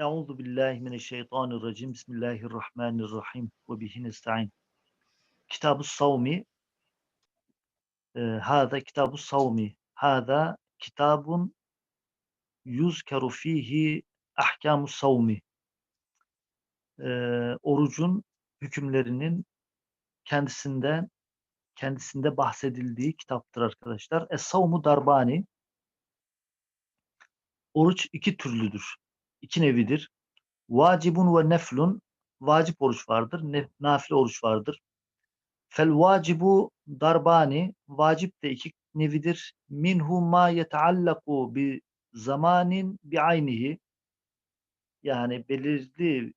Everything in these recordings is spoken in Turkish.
Euzu billahi mineşşeytanirracim. Bismillahirrahmanirrahim. Ve bihi nestaîn. Kitab-ı Savmi e, hâzâ kitab-ı Savmi. Hâzâ kitabun yuzkeru fihi ahkâmu savmi. E, orucun hükümlerinin kendisinden kendisinde bahsedildiği kitaptır arkadaşlar. Es-savmu darbani. Oruç iki türlüdür. İki nevidir. Vacibun ve neflun. Vacip oruç vardır. Nafile oruç vardır. Fel vacibu darbani. Vacip de iki nevidir. Minhu ma yeteallaku bi zamanin bi aynihi. Yani belirli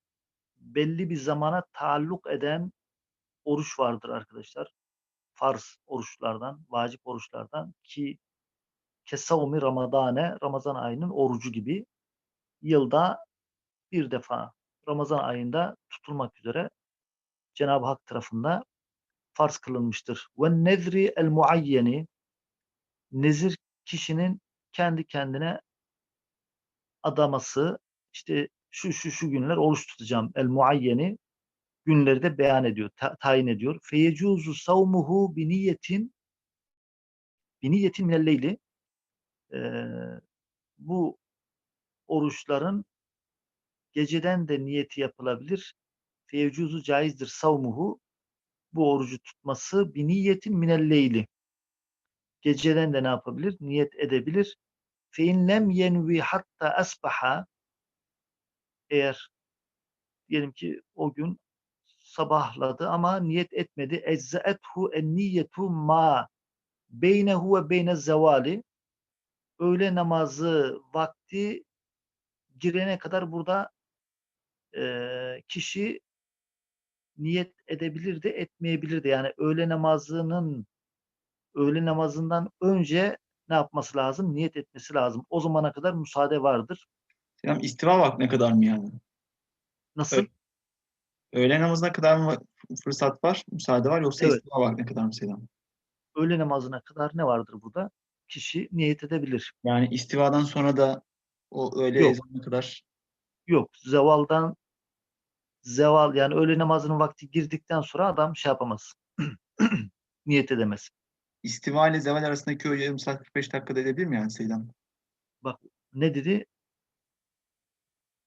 belli bir zamana taalluk eden oruç vardır arkadaşlar. Farz oruçlardan, vacip oruçlardan ki kesavmi ramadane, Ramazan ayının orucu gibi yılda bir defa Ramazan ayında tutulmak üzere Cenab-ı Hak tarafında farz kılınmıştır. Ve nezri el muayyeni nezir kişinin kendi kendine adaması işte şu şu şu günler oruç tutacağım el muayyeni günleri de beyan ediyor, ta- tayin ediyor. Feyecezuzu savmuhu bi niyetin bi minelleyli Ee, bu oruçların geceden de niyeti yapılabilir. Feycuzu caizdir savmuhu. Bu orucu tutması bir niyetin minelleyli. Geceden de ne yapabilir? Niyet edebilir. Fe in lem yenvi hatta asbaha eğer diyelim ki o gün sabahladı ama niyet etmedi. Eczaethu en niyetu ma beynehu ve beyne zevali öğle namazı vakti girene kadar burada e, kişi niyet edebilir de etmeyebilir de. Yani öğle namazının öğle namazından önce ne yapması lazım? Niyet etmesi lazım. O zamana kadar müsaade vardır. Selam istiva vaktine kadar mı yani? Nasıl? Evet. Öğle namazına kadar mı fırsat var, müsaade var yoksa Evet. istiva vaktine kadar mı selam? Öğle namazına kadar ne vardır burada? Kişi niyet edebilir. Yani istivadan sonra da o öğle Yok. ezanına kadar Yok. Zevaldan zeval yani öğle namazının vakti girdikten sonra adam şey yapamaz. niyet edemez. istiva ile zeval arasındaki o yarım saat 45 dakikada edebilir mi yani selam? Ne dedi?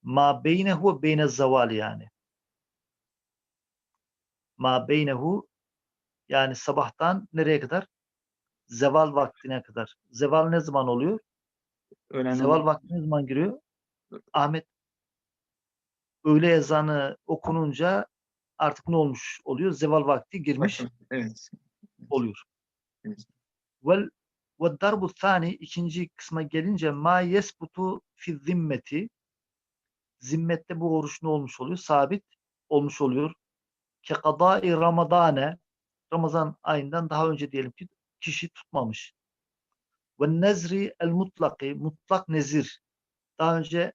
Ma beynehu ve beyne zavali yani. Ma beynehu yani sabahtan nereye kadar? Zeval vaktine kadar. Zeval ne zaman oluyor? Öğlen Zeval namazı- vakti ne zaman giriyor? Ahmet öğle ezanı okununca artık ne olmuş oluyor? Zeval vakti girmiş Evet. oluyor. Evet. Vel ve darbu thani ikinci kısma gelince ma yesbutu fi zimmeti zimmette bu oruç ne olmuş oluyor? Sabit olmuş oluyor. Ke kadai ramadane Ramazan ayından daha önce diyelim ki kişi tutmamış. Ve nezri el mutlaki mutlak nezir daha önce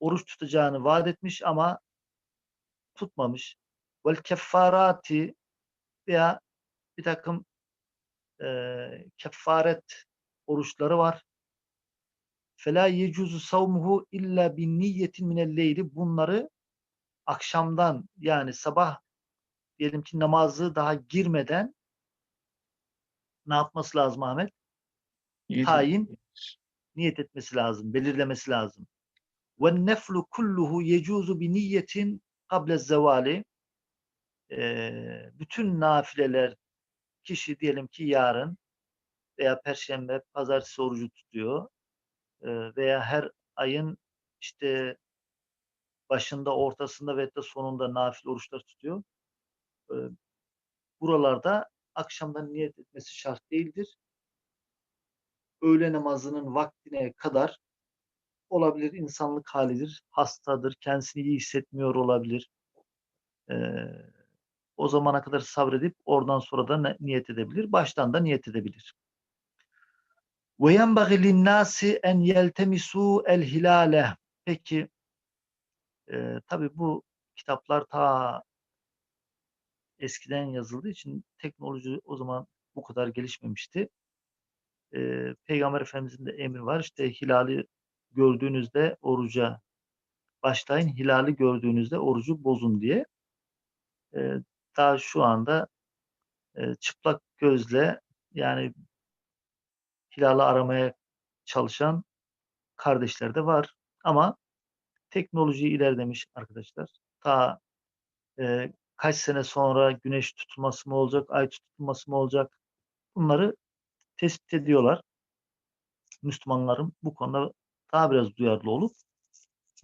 oruç tutacağını vaat etmiş ama tutmamış. Vel keffarati veya bir takım eee kefaret oruçları var. Fela yecuzu savmuhu illa bin niyetin minel leyli. Bunları akşamdan yani sabah diyelim ki namazı daha girmeden ne yapması lazım Ahmet? Tayin niyet etmesi lazım, belirlemesi lazım. Ve neflu kulluhu yecuzu bi niyetin kable zevali. Bütün nafileler kişi diyelim ki yarın veya perşembe, pazartesi orucu tutuyor veya her ayın işte başında, ortasında ve de sonunda nafile oruçlar tutuyor. Buralarda akşamdan niyet etmesi şart değildir. Öğle namazının vaktine kadar olabilir, insanlık halidir, hastadır, kendisini iyi hissetmiyor olabilir. O zamana kadar sabredip oradan sonra da niyet edebilir, baştan da niyet edebilir. Ve yenbaghi linnâsi en yeltemisû el hilâle. Peki, e, tabii bu kitaplar ta eskiden yazıldığı için teknoloji o zaman bu kadar gelişmemişti. Ee, Peygamber Efendimizin de emri var. İşte hilali gördüğünüzde oruca başlayın hilali gördüğünüzde orucu bozun diye. Ee, daha şu anda e, çıplak gözle yani hilali aramaya çalışan kardeşler de var. Ama teknoloji ilerlemiş arkadaşlar. Ta e, kaç sene sonra güneş tutulması mı olacak, ay tutulması mı olacak bunları tespit ediyorlar. Müslümanların bu konuda daha biraz duyarlı olup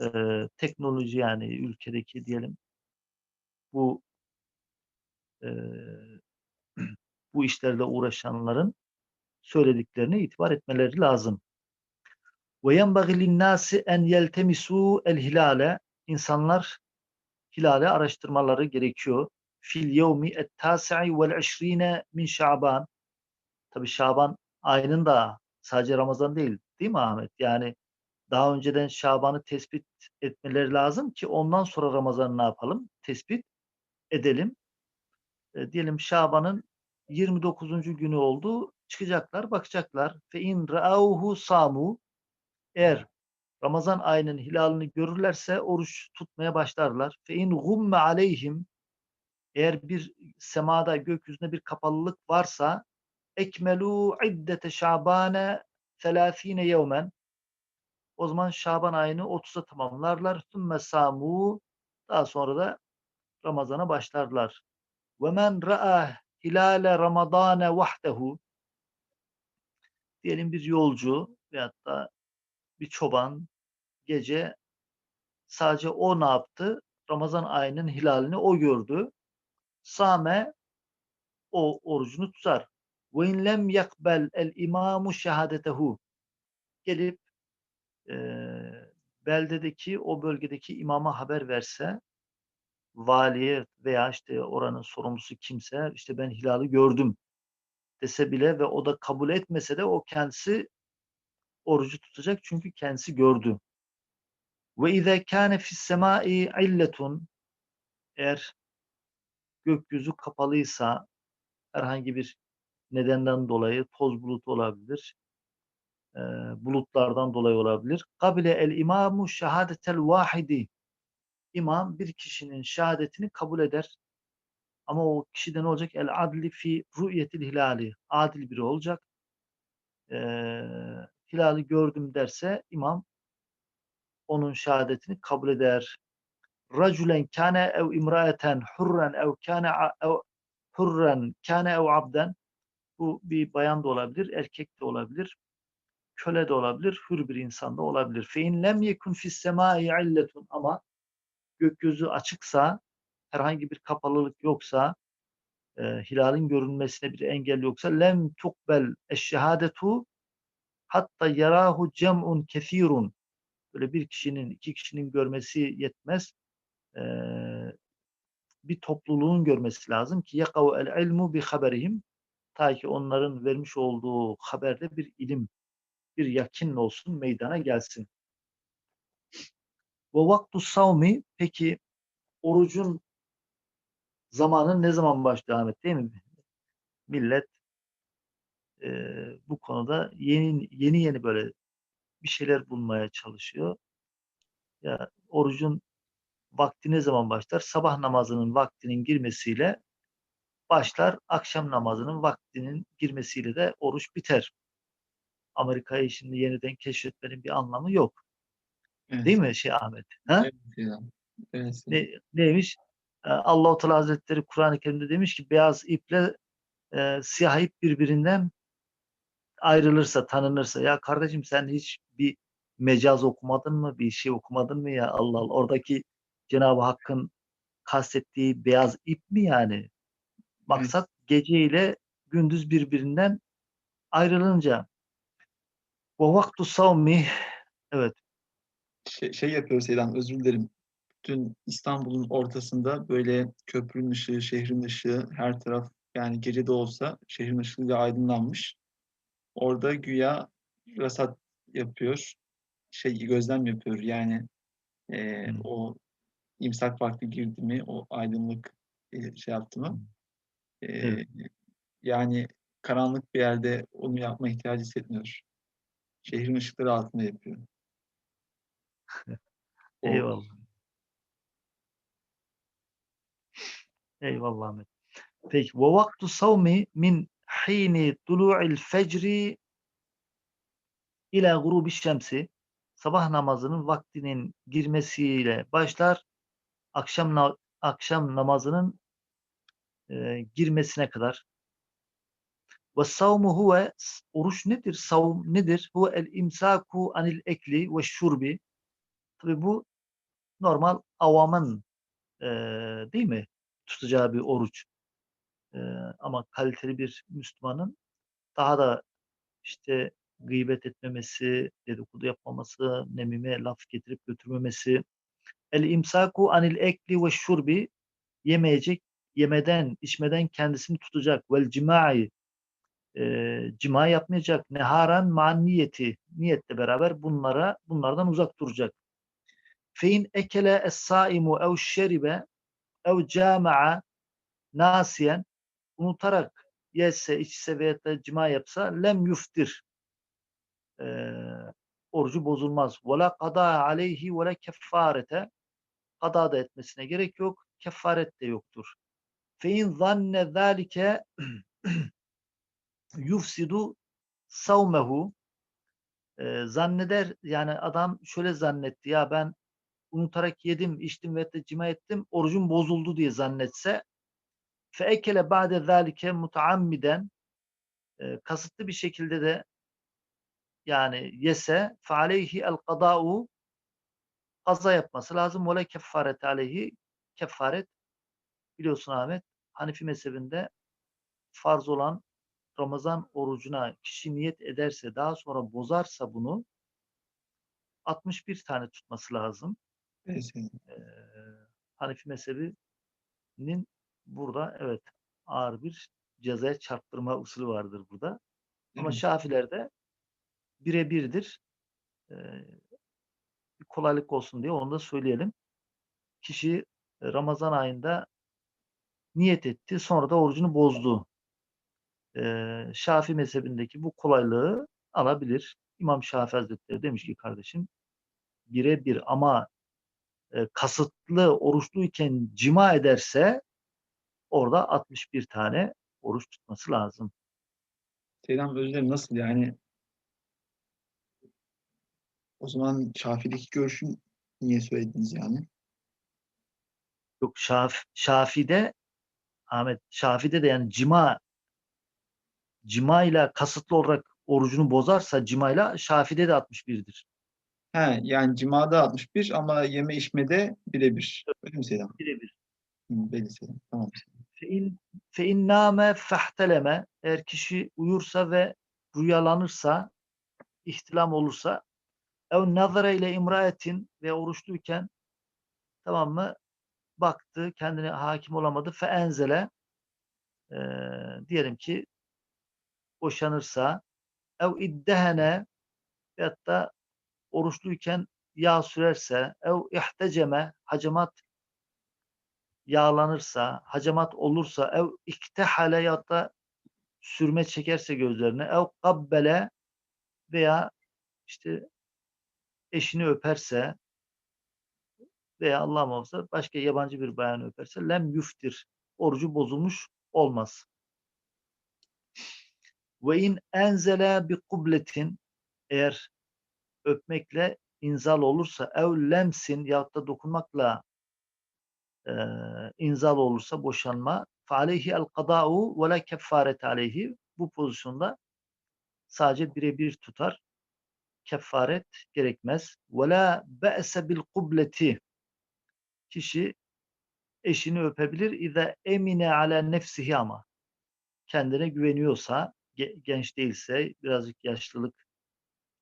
e, teknoloji yani ülkedeki diyelim bu e, bu işlerle uğraşanların söylediklerine itibar etmeleri lazım. Ve yenbaghi linnâsi en yeltemisû el hilale insanlar hilale araştırmaları gerekiyor. Fil yevmi et tâsi'i vel işrîne min şaban Tabi Şaban ayının da sadece Ramazan değil değil mi Ahmet? Yani daha önceden Şaban'ı tespit etmeleri lazım ki ondan sonra Ramazan'ı ne yapalım? Tespit edelim. E, diyelim Şaban'ın 29. günü oldu. Çıkacaklar, bakacaklar. Fe in ra'auhu samu eğer Ramazan ayının hilalini görürlerse oruç tutmaya başlarlar. Fe in gumme aleyhim eğer bir semada gökyüzünde bir kapalılık varsa ekmelu iddete şabane 30 yevmen o zaman Şaban ayını 30'a tamamlarlar. Sümme samu daha sonra da Ramazan'a başlarlar. Ve men ra'a hilale ramadane vahdehu diyelim bir yolcu veyahut da bir çoban gece sadece o ne yaptı? Ramazan ayının hilalini o gördü. Same o orucunu tutar. Ve in lem yakbel el imamu şehadetehu. Gelip e, beldedeki o bölgedeki imama haber verse valiye veya işte oranın sorumlusu kimse işte ben hilali gördüm. dese bile ve o da kabul etmese de o kendisi orucu tutacak çünkü kendisi gördü. Ve izâ kâne fis semâi illetun. Eğer gökyüzü kapalıysa herhangi bir nedenden dolayı toz bulut olabilir, e, bulutlardan dolayı olabilir. Kabile el imamu şehadetel vahidi İmam bir kişinin şehadetini kabul eder. Ama o kişide ne olacak? El adli fi ru'yetil hilali. Adil biri olacak. E, hilali gördüm derse imam onun şehadetini kabul eder. Raculen kâne ev imraeten hurren ev kâne ev hurren kâne ev abden bu bir bayan da olabilir, erkek de olabilir, köle de olabilir, hür bir insan da olabilir. Fein lem yekun fis semai illetun ama gökyüzü açıksa, herhangi bir kapalılık yoksa, e, hilalin görünmesine bir engel yoksa lem tukbel eşşehadetu hatta yarahu cem'un kesirun böyle bir kişinin, iki kişinin görmesi yetmez. E, bir topluluğun görmesi lazım ki yakav el ilmu bi haberihim Ta ki onların vermiş olduğu haberde bir ilim, bir yakin olsun, meydana gelsin. Ve vaktu savmi, peki orucun zamanı ne zaman başlıyor Ahmet değil mi? Millet e, bu konuda yeni yeni yeni böyle bir şeyler bulmaya çalışıyor. Ya orucun vakti ne zaman başlar? Sabah namazının vaktinin girmesiyle başlar. Akşam namazının vaktinin girmesiyle de oruç biter. Amerika'yı şimdi yeniden keşfetmenin bir anlamı yok. Evet. Değil mi şey Ahmet? Ha? Evet. Ne, neymiş? Allah-u Teala Hazretleri Kur'an-ı Kerim'de demiş ki beyaz iple e, siyah ip birbirinden ayrılırsa, tanınırsa. Ya kardeşim sen hiç bir mecaz okumadın mı? Bir şey okumadın mı ya Allah Allah. Oradaki Cenab-ı Hakk'ın kastettiği beyaz ip mi yani? Maksat gece ile gündüz birbirinden ayrılınca. Ve vaktu savmi evet Şey, şey yapıyoruz Seydan, özür dilerim. Bütün İstanbul'un ortasında böyle köprünün ışığı, şehrin ışığı, her taraf yani gece de olsa şehrin ışığıyla aydınlanmış. Orada güya rasat yapıyor, şey gözlem yapıyor. Yani e, Hmm. o imsak vakti girdi mi, o aydınlık e, şey yaptı mı? E. Yani karanlık bir yerde onu yapma ihtiyacı hissetmiyor. Şehrin ışıkları altında yapıyor. Eyvallah. Eyvallah Ahmet. Peki. Ve vaktu savmi min hini tulu'il fecri ila gurubi şemsi. Sabah namazının vaktinin girmesiyle başlar. Akşam akşam namazının girmesine kadar. Ve savmu huve oruç nedir? Savm nedir? Huve el imsaku anil ekli ve şurbi. Tabi bu normal avamın e, değil mi? Tutacağı bir oruç. E, ama kaliteli bir Müslümanın daha da işte gıybet etmemesi, dedikodu yapmaması, nemime laf getirip götürmemesi. El imsaku anil ekli ve şurbi yemeyecek, yemeden, içmeden kendisini tutacak. Vel cimai e, cima yapmayacak. Neharan ma'an niyeti. Niyetle beraber bunlara bunlardan uzak duracak. Fein ekele es-saimu ev şeribe ev cama'a nasiyen unutarak yese, içse veya da cima yapsa lem yuftir. E, orucu bozulmaz. Ve la kada aleyhi ve la keffarete kada da etmesine gerek yok. Kefaret de yoktur. Fein zanne zalike yufsidu savmehu zanneder yani adam şöyle zannetti ya ben unutarak yedim, içtim ve de cima ettim, orucum bozuldu diye zannetse fe ekele ba'de zalike mutaammiden e, kasıtlı bir şekilde de yani yese fe aleyhi el kada'u kaza yapması lazım. Ve le kefaret aleyhi kefaret biliyorsun Ahmet Hanifi mezhebinde farz olan Ramazan orucuna kişi niyet ederse daha sonra bozarsa bunu 61 tane tutması lazım. Evet. Ee, Hanifi mezhebinin burada evet ağır bir cezaya çarptırma usulü vardır burada. Ama Evet. Şafilerde birebirdir. Ee, bir kolaylık olsun diye onu da söyleyelim. Kişi Ramazan ayında niyet etti, sonra da orucunu bozdu. Ee, Şafii mezhebindeki bu kolaylığı alabilir. İmam Şafii Hazretleri demiş ki kardeşim birebir ama e, kasıtlı oruçluyken cima ederse orada 61 tane oruç tutması lazım. Selam dilerim. Nasıl yani? O zaman Şafi'deki görüşün niye söylediniz yani? Yok Şaf, Şafi'de Ahmet Şafi'de de yani cima cima ile kasıtlı olarak orucunu bozarsa cimayla Şafi'de de 61'dir. He, yani cimada 61 ama yeme içmede birebir. Öyle mi Selam? Birebir. Belli Selam. Tamam. Fein fein name fehteleme eğer kişi uyursa ve rüyalanırsa ihtilam olursa ev nazara ile imraetin ve oruçluyken tamam mı baktı kendine hakim olamadı. Fe enzele eee, diyelim ki boşanırsa ev iddehene veyahut da oruçluyken yağ sürerse ev ihteceme hacamat yağlanırsa, hacamat olursa, ev iktehale ya da sürme çekerse gözlerine, ev kabbele veya işte eşini öperse veya Allah muhafaza başka yabancı bir bayanı öperse lem yuftir. Orucu bozulmuş olmaz. Ve in enzele bi kubletin eğer öpmekle inzal olursa ev lemsin ya da dokunmakla e, inzal olursa boşanma فَعَلَيْهِ الْقَضَاءُ وَلَا كَفَّارَةَ عَلَيْهِ Bu pozisyonda sadece birebir tutar. Kefaret gerekmez. وَلَا بَأْسَ بِالْقُبْلَةِ kişi eşini öpebilir. İza emine ala nefsihi ama kendine güveniyorsa, genç değilse, birazcık yaşlılık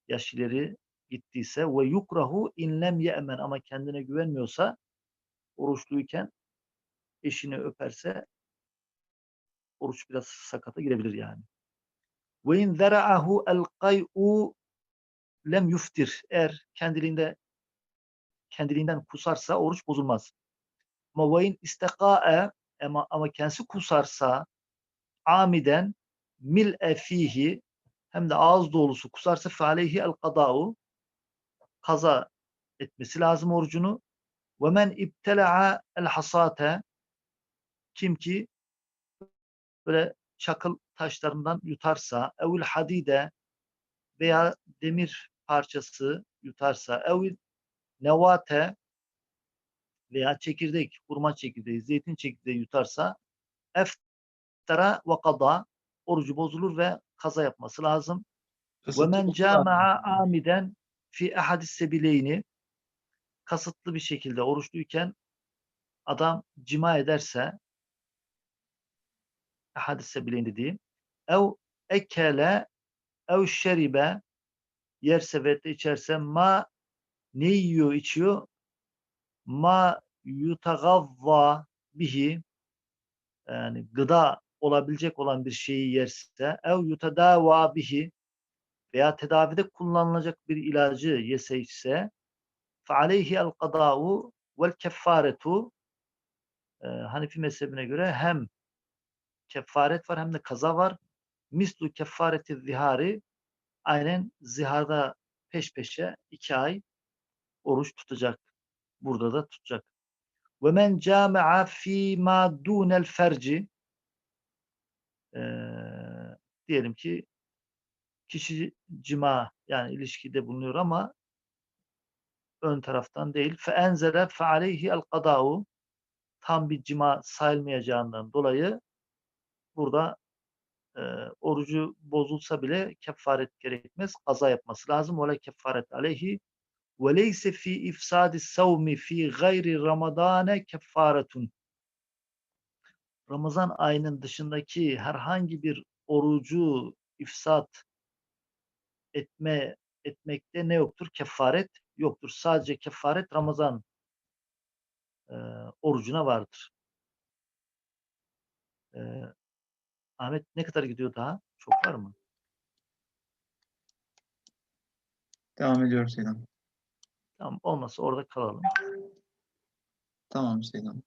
yaş ileri gittiyse ve yukrahu inlem yemen ama kendine güvenmiyorsa oruçluyken eşini öperse oruç biraz sakata girebilir yani. Ve in zera'ahu el kay'u lem yuftir. Eğer kendiliğinde kendiliğinden kusarsa oruç bozulmaz. Ama ve in ama, ama kendisi kusarsa amiden mil'e fihi hem de ağız dolusu kusarsa fe aleyhi el kada'u kaza etmesi lazım orucunu. Ve men ibtela'a el hasate kim ki böyle çakıl taşlarından yutarsa evil hadide veya demir parçası yutarsa evil nevate veya çekirdek, hurma çekirdeği, zeytin çekirdeği yutarsa eftara ve kada orucu bozulur ve kaza yapması lazım. Ve men cama'a amiden fi ahadis sebileyni kasıtlı bir şekilde oruçluyken adam cima ederse ahadis sebileyni diyeyim ev ekele ev şeribe yerse ve içerse ma ne yiyor içiyor ma yutagavva bihi yani gıda olabilecek olan bir şeyi yerse ev yutadava bihi veya tedavide kullanılacak bir ilacı yese içse فَعَلَيْهِ الْقَضَاءُ وَالْكَفَّارَةُ e, Hanefi mezhebine göre hem kefaret var hem de kaza var. Mislu kefareti zihari aynen ziharda peş peşe iki ay oruç tutacak. Burada da tutacak. Ve men cami'a fi ma dunel ferci diyelim ki kişi cima yani ilişkide bulunuyor ama ön taraftan değil. Fe enzele fe aleyhi el kada'u tam bir cima sayılmayacağından dolayı burada e, orucu bozulsa bile kefaret gerekmez. Kaza yapması lazım. Ve kefaret aleyhi ve leyse fi ifsadi savmi fi gayri ramadane kefaretun. Ramazan ayının dışındaki herhangi bir orucu ifsat etme etmekte ne yoktur? Kefaret yoktur. Sadece kefaret Ramazan e, orucuna vardır. E, Ahmet ne kadar gidiyor daha? Çok var mı? Devam ediyorum Seydam. Tamam olmasa orada kalalım. Tamam Seydam.